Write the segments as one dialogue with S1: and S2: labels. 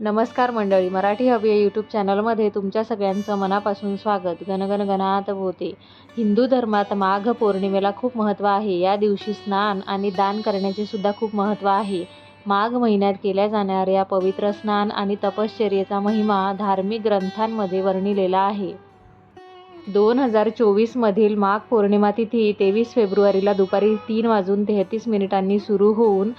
S1: नमस्कार मंडळी मराठी हवी या यूट्यूब चॅनलमध्ये तुमच्या सगळ्यांचं मनापासून स्वागत. गणगण गणात होते हिंदू धर्मात माघ पौर्णिमेला खूप महत्त्व आहे. या दिवशी स्नान आणि दान करण्याचे सुद्धा खूप महत्त्व आहे. माघ महिन्यात केल्या जाणाऱ्या पवित्र स्नान आणि तपश्चर्येचा महिमा धार्मिक ग्रंथांमध्ये वर्णिलेला आहे. दोन हजार चोवीसमधील माघ पौर्णिमा तिथी तेवीस फेब्रुवारीला दुपारी तीन वाजून तेहतीस मिनिटांनी सुरू होऊन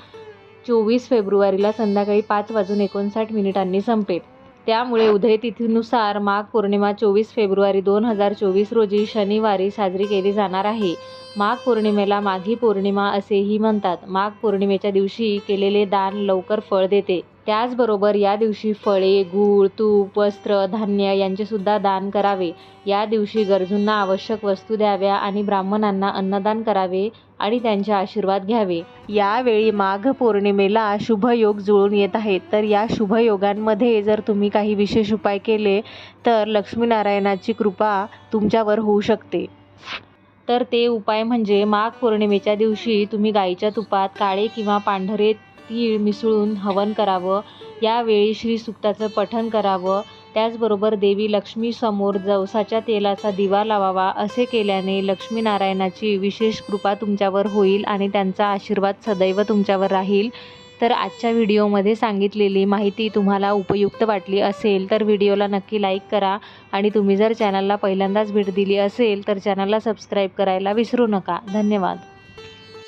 S1: चोवीस फेब्रुवारीला संध्याकाळी पाच वाजून एकोणसाठ मिनिटांनी संपेल. त्यामुळे उदय तिथीनुसार माघ पौर्णिमा चोवीस फेब्रुवारी दोन हजार चोवीस रोजी शनिवारी साजरी केली जाणार आहे. माघ पौर्णिमेला माघी पौर्णिमा असेही म्हणतात. माघ पौर्णिमेच्या दिवशी केलेले दान लवकर फळ देते. त्याचबरोबर या दिवशी फळे गूळ तूप वस्त्र धान्य यांचेसुद्धा दान करावे. या दिवशी गरजूंना आवश्यक वस्तू द्याव्या आणि ब्राह्मणांना अन्नदान करावे आणि त्यांचे आशीर्वाद घ्यावे. यावेळी माघ पौर्णिमेला शुभयोग जुळून येत आहेत. तर या शुभयोगांमध्ये जर तुम्ही काही विशेष उपाय केले तर लक्ष्मीनारायणाची कृपा तुमच्यावर होऊ शकते. तर ते उपाय म्हणजे माघ पौर्णिमेच्या दिवशी तुम्ही गाईच्या तुपात काळे किंवा पांढरे तीळ मिसळून हवन करावं. यावेळी श्रीसुक्ताचं पठण करावं. त्याचबरोबर देवी लक्ष्मीसमोर जवसाच्या तेलाचा दिवा लावावा असे केल्याने लक्ष्मीनारायणाची विशेष कृपा तुमच्यावर होईल आणि त्यांचा आशीर्वाद सदैव तुमच्यावर राहील. तर आजच्या व्हिडिओमध्ये सांगितलेली माहिती तुम्हाला उपयुक्त वाटली असेल तर व्हिडिओला नक्की लाईक करा आणि तुम्ही जर चॅनलला पहिल्यांदाच भेट दिली असेल तर चॅनलला सबस्क्राईब करायला विसरू नका. धन्यवाद.